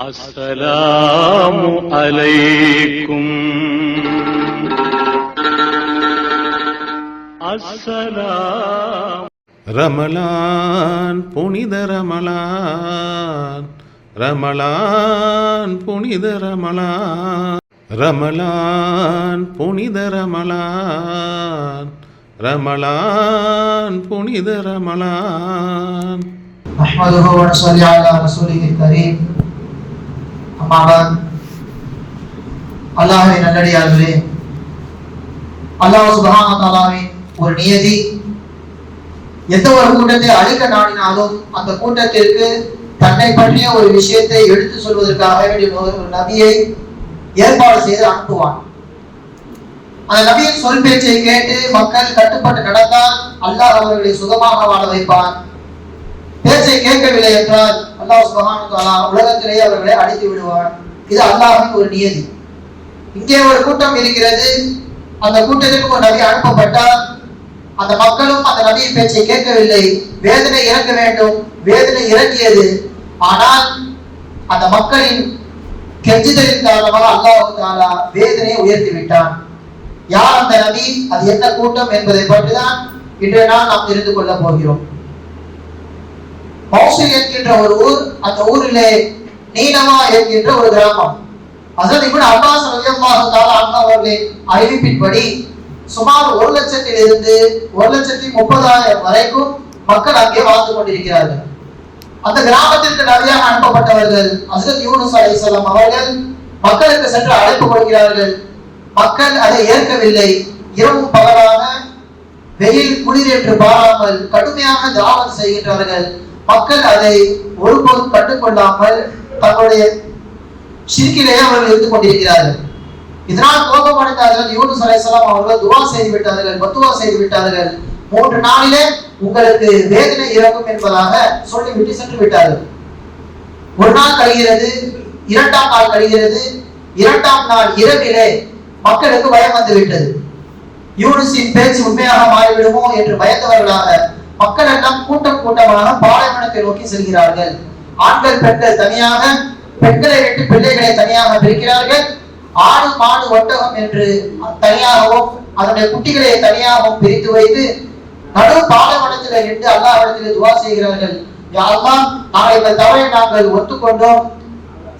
السلام عليكم السلام ரமலான் புனித ரமலான் ரமலான் புனித ரமலான் ரமலான் புனித ரமலான் ரமலான் புனித ரமலான் نحمده ونصلي على رسوله الكريم அம்மா அல்லாஹை நல்லடியார்களே அல்லாஹ் சுப்ஹானஹு வ ஒரு நியதி எந்த ஒரு கூட்டத்தை அழிக்க நாடினாலும் அந்த கூட்டத்திற்கு தன்னை பற்றிய ஒரு விஷயத்தை எடுத்து சொல்வதற்காக வேண்டிய ஒரு நபியை ஏற்பாடு செய்து அனுப்புவான். அந்த நபியின் சொல் பேச்சை கேட்டு மக்கள் கட்டுப்பட்டு நடந்தால் அல்லாஹ் அவர்களை சுகமாக வாழ வைப்பான். பேச்சை கேட்கவில்லை என்றால் அல்லாஹ் சுபஹானஹு உலகத்திலேயே அவர்களை அழித்து விடுவான். இது அல்லாஹின் ஒரு நியதி. இங்கே ஒரு கூட்டம் இருக்கிறது. அந்த கூட்டத்திற்கு ஒரு நபி அனுப்பப்பட்டால் அந்த மக்களும் அந்த நபியின் பேச்சை கேட்கவில்லை. வேதனை இறங்க வேண்டும். வேதனை இறங்கியது. ஆனால் அந்த மக்களின் கெஞ்சுதலின் காரணமாக அல்லாஹ் தாலா வேதனையை உயர்த்தி விட்டான். யார் அந்த நபி? அது என்ன கூட்டம் என்பதை பற்றிதான் இன்றைய நாள் நாம் தெரிந்து கொள்ளப் போகிறோம். மௌசில் என்கின்ற ஒரு ஊர் அந்த ஊரிலே நீனமா என்கின்ற ஒரு கிராமம். அசல் இவன் அப்பாஸ் ரலியல்லாஹு தஆலா அன்ஹு அறிவிப்பின்படி சுமார் ஒரு லட்சத்தில் இருந்து ஒரு லட்சத்தி முப்பதாயிரம் வரைக்கும் மக்கள் அங்கே வாழ்ந்து கொண்டிருக்கிறார்கள். அந்த கிராமத்திற்கு நபியாக அனுப்பப்பட்டவர்கள் அசரத் யூனுஸ் அலைஹிஸ்ஸலாம் அவர்கள் மக்களுக்கு சென்று அழைப்பு கொடுக்கிறார்கள் மக்கள் அதை ஏற்கவில்லை. இரவும் பகலாக வெயில் குளிர் என்று பாராமல் கடுமையாக தாவம் செய்கின்றார்கள். மக்கள் அதை ஒருபோதும் கண்டுகொள்ளாமல் தங்களுடைய சிரிக்கிலேயே அவர்கள் இருந்து கொண்டிருக்கிறார்கள். இதனால் கோபமடைந்தார்கள். யூனு அலைஹிஸ்ஸலாம் அவர்கள் துவா செய்து விட்டார்கள் பத்துவா செய்து விட்டார்கள். மூன்று நாளிலே உங்களுக்கு வேதனை இறக்கும் என்பதாக சொல்லி விட்டு சென்று விட்டார்கள். ஒரு நாள் கழிகிறது இரண்டாம் நாள் கழிகிறது. இரண்டாம் நாள் இரவிலே மக்களுக்கு பயம் வந்து விட்டது யூனிஸின் பேச்சு உண்மையாக மாறிவிடுமோ என்று பயந்தவர்களாக மக்கள் எல்லாம் கூட்டம் கூட்டமாக பாலைவனத்தை நோக்கி செல்கிறார்கள். ஆண்கள் பெண்கள் தனியாக பெண்களை விட்டு பிள்ளைகளை தனியாக பிரிக்கிறார்கள். ஆடு மாடு ஒட்டகம் என்று தனியாகவும் அதனுடைய குட்டிகளை தனியாகவும் பிரித்து வைத்து நடு பாலைவனத்தில் நின்று அல்லாஹ்விடத்தில் துவா செய்கிறார்கள். யா நாங்கள் இந்த தவறை நாங்கள் ஒத்துக்கொண்டோம்.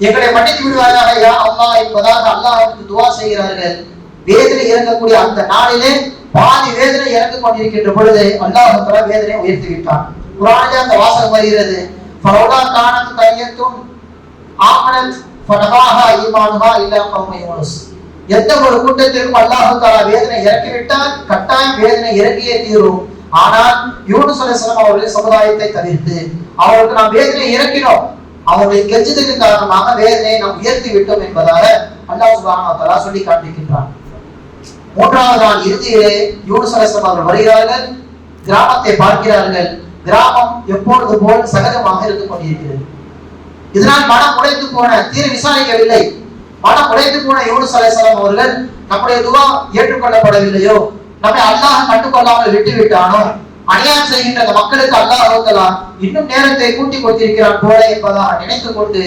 எங்களை மன்னித்து விடுவாயாக யா அல்லா என்பதாக அல்லாஹ்விற்கு துவா செய்கிறார்கள். வேதனை இறங்கக்கூடிய அந்த நாளிலே பாதி வேதனை இறந்து கொண்டிருக்கின்ற பொழுது அல்லாஹ் வேதனை உயர்த்தி விட்டான். குரானிலே அந்த வாசகம் வருகிறது. ஃபலௌலா கானத் கரியத்தும் ஆமனத் ஃபனஹாஹா ஈமானுஹா இல்லா கௌம யூனுஸ். எந்த ஒரு கூட்டத்திற்கும் அல்லாஹு தஆலா வேதனை இறக்கிவிட்டால் கட்டாயம் வேதனை இறங்கியே தீரும். ஆனால் யூனுஸ் அலைஹிஸ்ஸலாம் அவர்களின் சமுதாயத்தை தவிர்த்து அவர்களுக்கு நாம் வேதனை இறக்கினோம். அவர்களை கெஞ்சதற்கு காரணமாக வேதனையை நாம் உயர்த்தி விட்டோம் என்பதாக அல்லாஹ் சுப்ஹானஹு சொல்லி காண்பிக்கின்றான். மூன்றாவது நாள் இறுதியிலே யூனுஸ் அலைஹிஸ்ஸலாம் அவர்கள் வருகிறார்கள். கிராமத்தை பார்க்கிறார்கள். கிராமம் எப்பொழுது போல் சகஜமாக இருந்து கொண்டிருக்கிறது. இதனால் மனம் உடைத்து போன தீர விசாரிக்கவில்லை. மனம் உடைத்து போன யூனுஸ் அலைஹிஸ்ஸலாம் அவர்கள் நம்முடைய துவா ஏற்றுக்கொள்ளப்படவில்லையோ? நம்மை அல்லாஹ் கண்டுகொள்ளாமல் விட்டு விட்டானோ அநியாயம் செய்கின்ற அந்த மக்களுக்கு அல்லாஹ் அவர்களாம் இன்னும் நேரத்தை கூட்டி கொடுத்திருக்கிறான் போல என்பதாக நினைத்து கொண்டு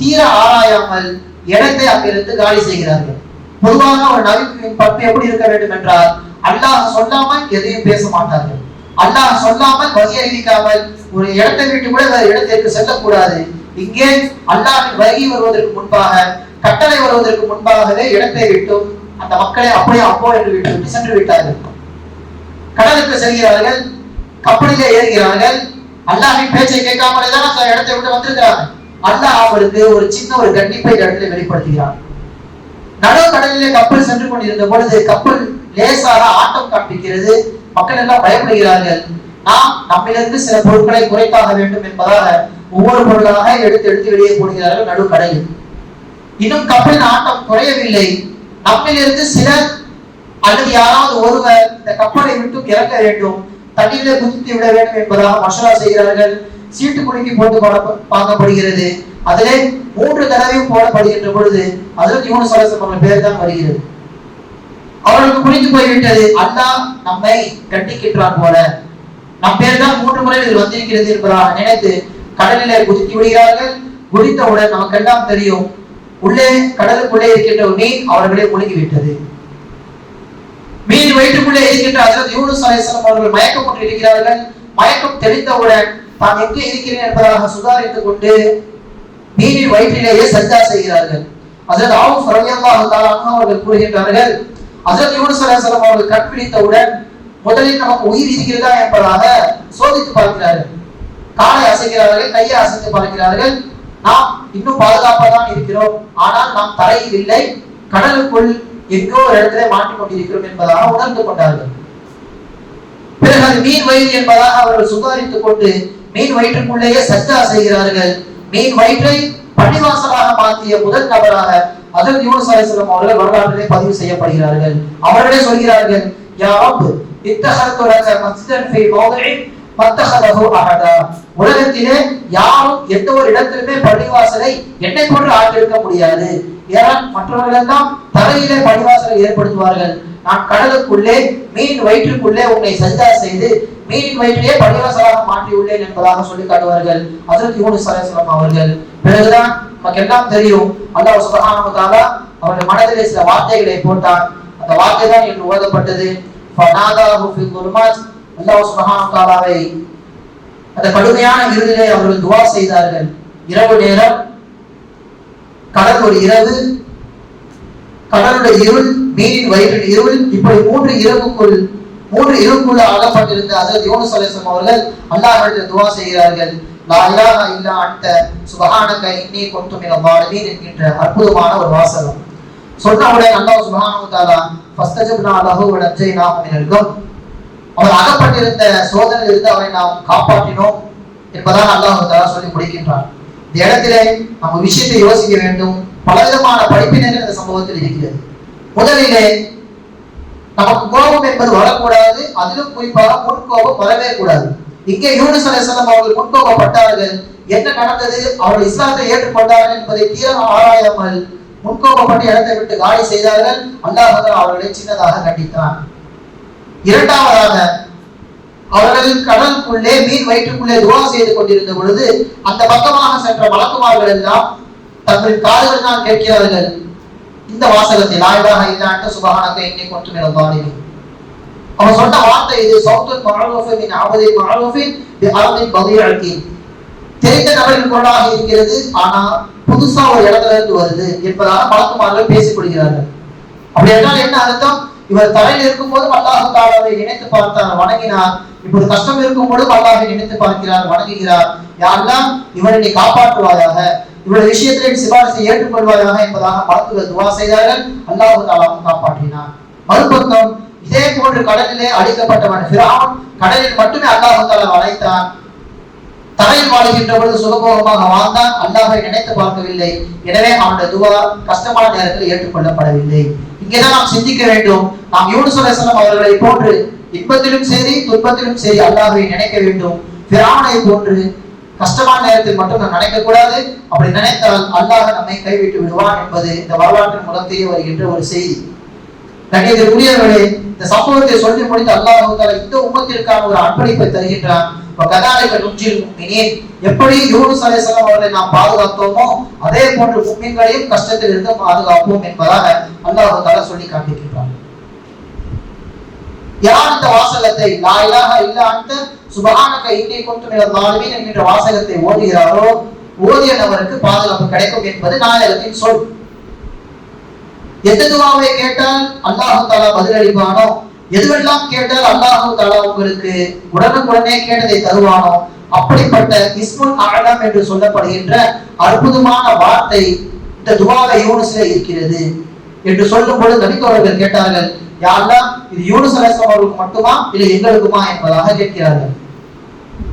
தீர ஆராயாமல் இடத்தை அங்கிருந்து காலி செய்கிறார்கள். பொதுவாக ஒரு நபியின் பண்பு எப்படி இருக்க வேண்டும் என்றால் அல்லாஹ் சொல்லாமல் எதையும் பேச மாட்டார்கள். அல்லாஹ் சொல்லாமல் வகை அறிவிக்காமல் ஒரு இடத்தை விட்டு கூட வேறு இடத்திற்கு செல்லக்கூடாது. இங்கே அல்லாஹின் வருகை வருவதற்கு முன்பாக கட்டளை வருவதற்கு முன்பாகவே இடத்தை விட்டும் அந்த மக்களை அப்படியே அப்போ என்று விட்டு சென்று விட்டார்கள். கடலுக்கு செல்கிறார்கள் கப்பலிலே ஏறுகிறார்கள். அல்லாஹின் பேச்சை கேட்காமலே தான் அந்த இடத்தை விட்டு வந்திருக்கிறாங்க அல்லாஹ் அவருக்கு ஒரு சின்ன ஒரு கண்டிப்பை இடத்துல வெளிப்படுத்துகிறார் நடு கடலிலே கப்பல் சென்று கொண்டிருந்த பொழுது கப்பல் லேசாக ஆட்டம் காண்பிக்கிறது. மக்கள் எல்லாம் பயப்படுகிறார்கள். நாம் நம்மிலிருந்து சில பொருட்களை குறைத்தாக வேண்டும் என்பதாக ஒவ்வொரு பொருளாக எடுத்து எடுத்து வெளியே போடுகிறார்கள் நடு இன்னும் கப்பலின் ஆட்டம் குறையவில்லை. நம்மிலிருந்து சிலர் அல்லது யாராவது ஒருவர் இந்த கப்பலை விட்டு இறக்க வேண்டும். தண்ணீரில் குதித்து விட வேண்டும் என்பதாக மசோதா செய்கிறார்கள். சீட்டு குலுக்கி போட்டு பார்க்கப்படுகிறது. அதிலே மூன்று தடவையும் போடப்படுகின்ற பொழுது அதில் யூனு அலைஹிஸ்ஸலாம் பேர் தான் வருகிறது. அவர்களுக்கு புரிந்து போய்விட்டது. அல்லாஹ் நம்மை கண்டிக்கின்றான் போல. நம் பேர் தான் மூன்று முறை இது வந்திருக்கிறது என்பதாக நினைத்து கடலிலே குதித்து விடுகிறார்கள். குதித்தவுடன் நமக்கெல்லாம் தெரியும் உள்ளே கடலுக்குள்ளே இருக்கின்ற ஒரு மீன் அவர்களே முழுகி விட்டது மீன் வயிற்றுக்குள்ளே இருக்கின்ற ஹஜரத் யூனு அலைஹிஸ்ஸலாம் அவர்கள் மயக்கம் கொண்டு இருக்கிறார்கள். மயக்கம் தெளிந்தவுடன் நான் எங்கு இருக்கிறேன் என்பதாக சுதாரித்துக் கொண்டு நீரின் வயிற்றிலேயே சஜ்ஜா செய்கிறார்கள். ஹஜரத் ஆவுஃப் ரலியல்லாஹு தஆலா அவர்கள் கூறுகின்றார்கள் ஹஜரத் யூனுஸ் அலைஹிஸ்ஸலாம் அவர்கள் கண்பிடித்தவுடன் முதலில் நமக்கு உயிர் இருக்கிறதா என்பதாக சோதித்து பார்க்கிறார்கள். காலை அசைக்கிறார்கள் கையை அசைத்து பார்க்கிறார்கள். நாம் இன்னும் பாதுகாப்பாக தான் இருக்கிறோம். ஆனால் நாம் தரையில் இல்லை கடலுக்குள் எங்கோ ஒரு இடத்திலே மாட்டிக் கொண்டிருக்கிறோம் என்பதாக உணர்ந்து கொண்டார்கள். பிறகு அது மீன் வயிறு என்பதாக அவர்கள் சுதாரித்துக் கொண்டு மீன் வயிற்றுக்குள்ளேயே சஜ்ஜா செய்கிறார்கள் மீன் வயிற்றை பள்ளிவாசலாக மாற்றிய முதல் நபராக அதன் யூனுஸ் அலைஹிஸ்ஸலாம் அவர்கள் வரலாற்றிலே பதிவு செய்யப்படுகிறார்கள். அவர்களே சொல்கிறார்கள் யா ரப் இத்தஹத்து லக மஸ்ஜிதன் ஃபீ மௌதிஇ மத்தஹதஹு அஹதா. உலகத்திலே யாரும் எந்த ஒரு இடத்திலுமே பள்ளிவாசலை என்னை போன்று ஆக்கியிருக்க முடியாது. ஏனால் மற்றவர்கள் எல்லாம் தரையிலே பள்ளிவாசலை ஏற்படுத்துவார்கள். நான் கடலுக்குள்ளே மீன் வயிற்றுக்குள்ளே உன்னை சஜ்ஜா செய்து மீன் வயிற்றிலே பள்ளிவாசலாக மாற்றியுள்ளேன் என்பதாக சொல்லி காட்டுவார்கள். அதற்கு யூனுஸ் அலைஹிஸ்ஸலாம் அவர்கள் பிறகுதான் நமக்கு எல்லாம் தெரியும். அல்லாஹ் சுப்ஹானஹு அவருடைய மனதிலே சில வார்த்தைகளை போட்டான். அந்த வார்த்தை தான் இன்று ஓதப்பட்டது. அல்லாஹ் சுப்ஹானஹு அந்த கடுமையான இருளிலே அவர்கள் துவா செய்தார்கள். இரவு நேரம் கடல் ஒரு இரவு கடலுடைய இருள் மீனின் வயிற்றின் இருள் இப்படி மூன்று இரவுக்குள் மூன்று இருப்புள்ள அகப்பட்டிருந்த அதற்கு யோனு சலேசம் அவர்கள் அல்லாஹிடத்தில் துவா செய்கிறார்கள். லா இல்லா அன்த சுபஹானக இன்னி கொண்டு மிக ஸாலிமீன் என்கின்ற அற்புதமான ஒரு வாசகம். சொன்ன உடனே அல்லாஹ் சுபஹானு தாலா தஆலா ஃபஸ்தஜப்னா லஹு வ நஜ்ஜைனாஹு மினல் அவர் அகப்பட்டிருந்த சோதனையிலிருந்து அவரை நாம் காப்பாற்றினோம் என்பதால் அல்லாஹ் தாலா சொல்லி முடிக்கின்றார் இந்த இடத்திலே நம்ம விஷயத்தை யோசிக்க வேண்டும். பலவிதமான படிப்பினைகள் இந்த சம்பவத்தில் இருக்கிறது. முதலிலே நமக்கு கோபம் என்பது வரக்கூடாது அதிலும் குறிப்பாக முன்கோபம் வரவே கூடாது. இங்கே யூனிஸ் அலைஹிஸ்ஸலாம் அவர்கள் முன்கோபப்பட்டார்கள். என்ன நடந்தது? அவர்கள் இஸ்லாத்தை ஏற்றுக்கொண்டார்கள் என்பதை தீரம் ஆராயாமல் முன்கோபப்பட்டு இடத்தை விட்டு காலி செய்தார்கள். அல்லாஹ் அவர்களை சின்னதாக கண்டித்தான். இரண்டாவதாக அவர்கள் கடலுக்குள்ளே மீன் வயிற்றுக்குள்ளே துவா செய்து கொண்டிருந்த பொழுது அந்த பக்கமாக சென்ற வழக்குமார்கள் எல்லாம் தங்கள் காதுகள் தான் கேட்கிறார்கள். இந்த வாசகத்தை லாயிலாக இல்லாண்ட சுபகானத்தை இன்னி கொண்டு மேலும் அவன் சொன்ன வார்த்தை இது சௌத்துல் மஅரூஃபி மின் அபதி மஅரூஃபி பி அர்தின் பதீஅத்தி தெரிந்த நபரின் பொருளாக இருக்கிறது ஆனா புதுசா ஒரு இடத்துல இருந்து வருது என்பதாக மலக்குமார்கள் பேசிக் கொள்கிறார்கள். அப்படி என்றால் என்ன அர்த்தம்? இவர் தரையில் இருக்கும் போது அல்லாஹு தாலாவை நினைத்து பார்த்தார் வணங்கினார். இப்படி கஷ்டம் இருக்கும் பொழுது அல்லாஹை நினைத்து பார்க்கிறார் வணங்குகிறார். யாரெல்லாம் இவரை நீ காப்பாற்றுவாயாக இவருடைய விஷயத்திலே சிபாரிசை ஏற்றுக்கொள்வாயாக என்பதாக மலக்குகள் துவா செய்தார்கள். அல்லாஹு தாலாவும் காப்பாற்றினார் மறுபக்கம் இதே போன்று கடலிலே அழிக்கப்பட்டவன் கடலில் மட்டுமே அல்லாஹு தாலா அழைத்தான் தரையில் வாழுகின்ற பொழுது சுகபோகமாக வாழ்ந்தான். அல்லாஹை நினைத்து பார்க்கவில்லை. எனவே அவனுடைய துவா கஷ்டமான நேரத்தில் ஏற்றுக்கொள்ளப்படவில்லை. இங்கேதான் நாம் சிந்திக்க வேண்டும். நாம் யூனுஸ் அவர்களை போன்று இன்பத்திலும் சரி துன்பத்திலும் சரி அல்லாஹை நினைக்க வேண்டும். பிரானை போன்று கஷ்டமான நேரத்தில் மட்டும் நாம் நினைக்க கூடாது அப்படி நினைத்தால் அல்லாஹ் நம்மை கைவிட்டு விடுவான் என்பது இந்த வரலாற்றின் மூலம் தெரிய வருகின்ற ஒரு செய்தி. கண்ணியத்திற்குரியவர்களே இந்த சம்பவத்தை சொல்லி முடித்து அல்லாஹ் இந்த உமத்திற்கான ஒரு அர்ப்பணிப்பை தருகின்றான். கதாலிக்க நுஞ்சில் முக்மினீன் எப்படி யூனு சலேசலம் அவர்களை நாம் பாதுகாத்தோமோ அதே போன்று முக்மீன்களையும் கஷ்டத்தில் இருந்து பாதுகாப்போம் என்பதாக அல்லாஹ் தஆலா சொல்லி காண்பிக்கின்றான். யார் இந்த வாசகத்தை? லா இல்ல அந்த சுபகானக்க சுபஹானக இன்னி குன்து என்கின்ற வாசகத்தை ஓதுகிறாரோ ஓதிய நபருக்கு பாதுகாப்பு கிடைக்கும் என்பது நாயகத்தின் சொல். எந்த துவாவை கேட்டால் அல்லாஹு தாலா பதிலளிப்பானோ? எதுவெல்லாம் கேட்டால் அல்லாஹு தாலா உங்களுக்கு உடனுக்குடனே கேட்டதை தருவானோ? அப்படிப்பட்ட இஸ்முல் ஆழம் என்று சொல்லப்படுகின்ற அற்புதமான வார்த்தை இந்த துவாவை யூனுஸ்ல இருக்கிறது என்று சொல்லும் பொழுது நபித்தோழர்கள் கேட்டார்கள் யாரெல்லாம் இது யூனுஸ் அலைஹிஸ்ஸலாம் அவர்களுக்கு மட்டுமா? இல்லை எங்களுக்குமா? என்பதாக கேட்கிறார்கள்.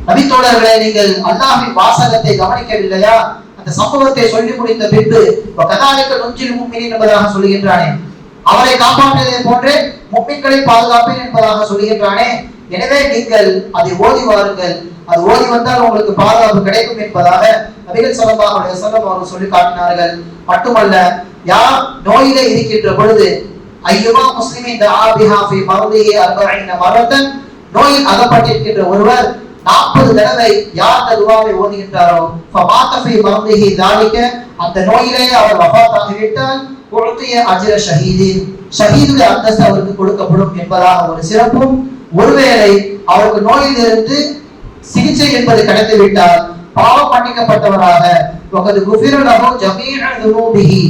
நபித்தோழர்களை நீங்கள் அல்லாஹின் வாசகத்தை கவனிக்கவில்லையா? அந்த சம்பவத்தை சொல்லி முடித்த பின்பு கதாலிக்க நொஞ்சில் முக்மினின் என்பதாக சொல்லுகின்றானே. அவரை காப்பாற்றியதை போன்றே முப்பிக்களை பாதுகாப்பேன் என்பதாக சொல்லுகின்றானே. எனவே நீங்கள் அதை ஓதி வாருங்கள். அது ஓதி வந்தால் உங்களுக்கு பாதுகாப்பு கிடைக்கும் என்பதாக நபிகள் ஸல்லல்லாஹு அவருடைய சொல்லம் அவர்கள் சொல்லி காட்டினார்கள். மட்டுமல்ல யார் நோயிலே இருக்கின்ற பொழுது ஐயமா முஸ்லிமின் மருந்தையே பிஹா ஃபி மர்திஹி 40 மரத்தன் நோயில் அகப்பட்டிருக்கின்ற ஒருவர் நாற்பது தடவை யார் தருவாவை ஓதுகின்றாரோ ஃபமாத்த ஃபீ மர்திஹி அந்த நோயிலே அவர் வஃபாத்தாகிவிட்டால் கொடுத்திய அஜிர ஷஹீதின். ஷஹீதுடைய அந்தஸ்து அவருக்கு கொடுக்கப்படும் என்பதாக ஒரு சிறப்பும் ஒருவேளை அவருக்கு நோயிலிருந்து சிகிச்சை என்பது கிடைத்து விட்டால் பாவம் மன்னிக்கப்பட்டவராக வகது குஃபிர லஹு ஜமீஅ துனூபிஹி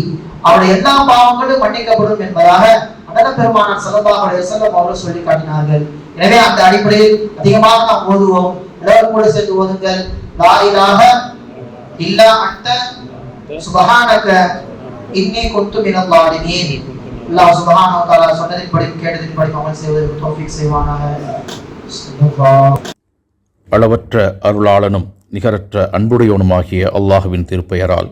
அவருடைய எல்லா பாவங்களும் மன்னிக்கப்படும் என்பதாக அண்ணன பெருமானார் ஸல்லல்லாஹு செல்லம் அவர்கள் சொல்லி காட்டினார்கள் எனவே அந்த அடிப்படையில் அதிகமாக நாம் ஓதுவோம். எல்லாரும் கூட சேர்ந்து ஓதுங்கள். லா இல்லா அன்த சுபஹானக இன்னி குன்து மினல் லாலிமீன் அல்லாஹ் சுப்ஹானஹு வ தஆலா சொன்னதின்படி கேட்டதின்படி அமல் செய்வதற்கு தௌஃபீக் செய்வானாக. அளவற்ற அருளாளனும் நிகரற்ற அன்புடையவனுமாகிய அல்லாஹுவின் திருப்பெயரால்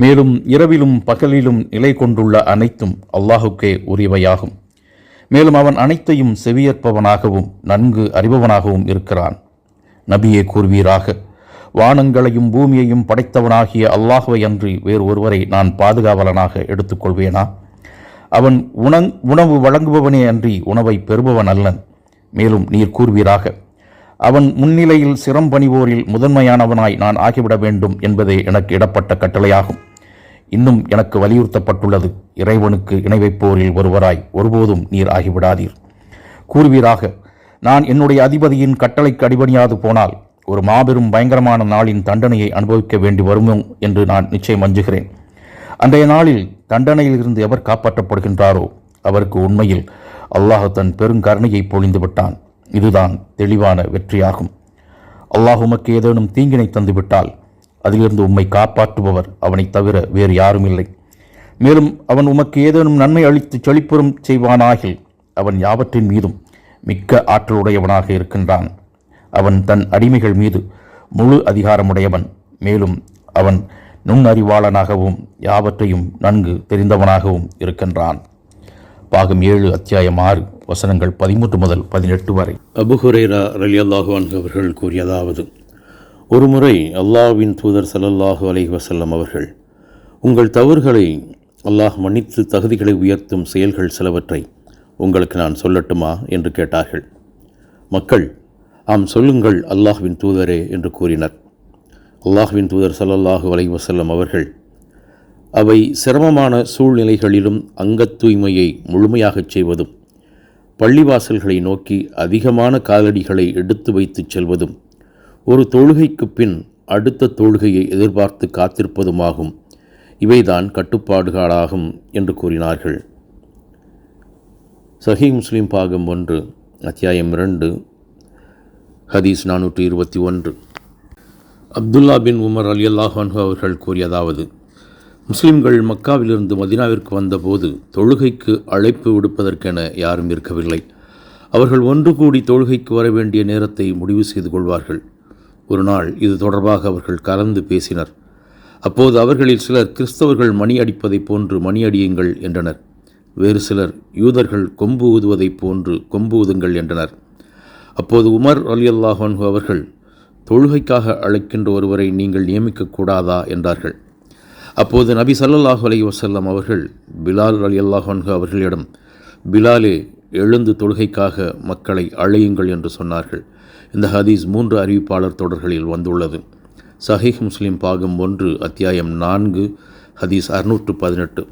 மேலும் இரவிலும் பகலிலும் நிலை கொண்டுள்ள அனைத்தும் அல்லாஹுக்கே உரியவையாகும். மேலும் அவன் அனைத்தையும் செவியேற்பவனாகவும் நன்கு அறிபவனாகவும் இருக்கிறான். நபியே கூறுவீராக வானங்களையும் பூமியையும் படைத்தவனாகிய அல்லாஹுவை அன்றி வேறு ஒருவரை நான் பாதுகாவலனாக எடுத்துக்கொள்வேனா? அவன் உணங் உணவு வழங்குபவனே அன்றி உணவை பெறுபவன் அல்லன். மேலும் நீர் கூறுவீராக அவன் முன்னிலையில் சிரம் பணிவோரில் முதன்மையானவனாய் நான் ஆகிவிட வேண்டும் என்பதே எனக்கு இடப்பட்ட கட்டளையாகும். இன்னும் எனக்கு வலியுறுத்தப்பட்டுள்ளது. இறைவனுக்கு இணை வைப்போரில் ஒருவராய் ஒருபோதும் நீர் ஆகிவிடாதீர். கூறுவீராக நான் என்னுடைய அதிபதியின் கட்டளைக்கு அடிபணியாது போனால் ஒரு மாபெரும் பயங்கரமான நாளின் தண்டனையை அனுபவிக்க வேண்டி வருமோ என்று நான் நிச்சயம் அஞ்சுகிறேன். அன்றைய நாளில் தண்டனையிலிருந்து எவர் காப்பாற்றப்படுகின்றாரோ? அவருக்கு உண்மையில் அல்லாஹ் தன் பெருங்கருணையை பொழிந்து விட்டான். இதுதான் தெளிவான வெற்றியாகும். அல்லாஹ் உமக்கு ஏதேனும் தீங்கினை தந்துவிட்டால் அதிலிருந்து உம்மை காப்பாற்றுபவர் அவனைத் தவிர வேறு யாரும் இல்லை மேலும் அவன் உமக்கு ஏதேனும் நன்மை அளித்து செழிப்புறும் செய்வானாகில் அவன் யாவற்றின் மீதும் மிக்க ஆற்றலுடையவனாக இருக்கின்றான். அவன் தன் அடிமைகள் மீது முழு அதிகாரமுடையவன். மேலும் அவன் நுண்ணறிவாளனாகவும் யாவற்றையும் நன்கு தெரிந்தவனாகவும் இருக்கின்றான். பாகம் ஏழு அத்தியாயம் ஆறு வசனங்கள் பதிமூன்று முதல் பதினெட்டு வரை. அபுஹுரேரா அலி அல்லாஹுவான் அவர்கள் கூறியதாவது ஒருமுறை அல்லாஹ்வின் தூதர் சல்லல்லாஹு அலைஹி வசல்லம் அவர்கள் உங்கள் தவறுகளை அல்லாஹ் மன்னித்து தகுதிகளை உயர்த்தும் செயல்கள் சிலவற்றை உங்களுக்கு நான் சொல்லட்டுமா? என்று கேட்டார்கள். மக்கள் ஆம் சொல்லுங்கள் அல்லாஹ்வின் தூதரே என்று கூறினர். அல்லாஹ்வின் தூதர் சல்லல்லாஹு அலைஹி வசல்லம் அவர்கள் அவை சிரமமான சூழ்நிலைகளிலும் அங்கத் தூய்மையை முழுமையாகச் செய்வதும் பள்ளிவாசல்களை நோக்கி அதிகமான காலடிகளை எடுத்து வைத்துச் செல்வதும் ஒரு தொழுகைக்குப் பின் அடுத்த தொழுகையை எதிர்பார்த்து காத்திருப்பதுமாகும். இவைதான் கட்டுப்பாடுகளாகும் என்று கூறினார்கள். சஹி முஸ்லிம் பாகம் ஒன்று அத்தியாயம் இரண்டு ஹதீஸ் நானூற்றி இருபத்தி ஒன்று. அப்துல்லா பின் உமர் அலி அல்லாஹான்ஹு அவர்கள் கூறியதாவது முஸ்லிம்கள் மக்காவிலிருந்து மதினாவிற்கு வந்தபோது தொழுகைக்கு அழைப்பு விடுப்பதற்கென யாரும் இருக்கவில்லை. அவர்கள் ஒன்று கூடி தொழுகைக்கு வர வேண்டிய நேரத்தை முடிவு செய்து கொள்வார்கள். ஒரு நாள் இது தொடர்பாக அவர்கள் கலந்து பேசினர். அப்போது அவர்களில் சிலர் கிறிஸ்தவர்கள் மணி அடிப்பதைப் போன்று மணி அடியுங்கள் என்றனர். வேறு சிலர் யூதர்கள் கொம்பு ஊதுவதைப் போன்று கொம்பு ஊதுங்கள் என்றனர். அப்போது உமர் அலி அல்லாஹன்ஹு அவர்கள் தொழுகைக்காக அழைக்கின்ற ஒருவரை நீங்கள் நியமிக்கக்கூடாதா என்றார்கள். அப்போது நபி ஸல்லல்லாஹு அலி வசல்லம் அவர்கள் பிலால் அலி அல்லாஹன்ஹு அவர்களிடம் பிலாலே எழுந்து தொழுகைக்காக மக்களை அழையுங்கள் என்று சொன்னார்கள். இந்த ஹதீஸ் மூன்று அறிவிப்பாளர் தொடர்களில் வந்துள்ளது. சஹீஹ் முஸ்லிம் பாகம் ஒன்று அத்தியாயம் நான்கு ஹதீஸ் அறுநூற்று பதினெட்டு.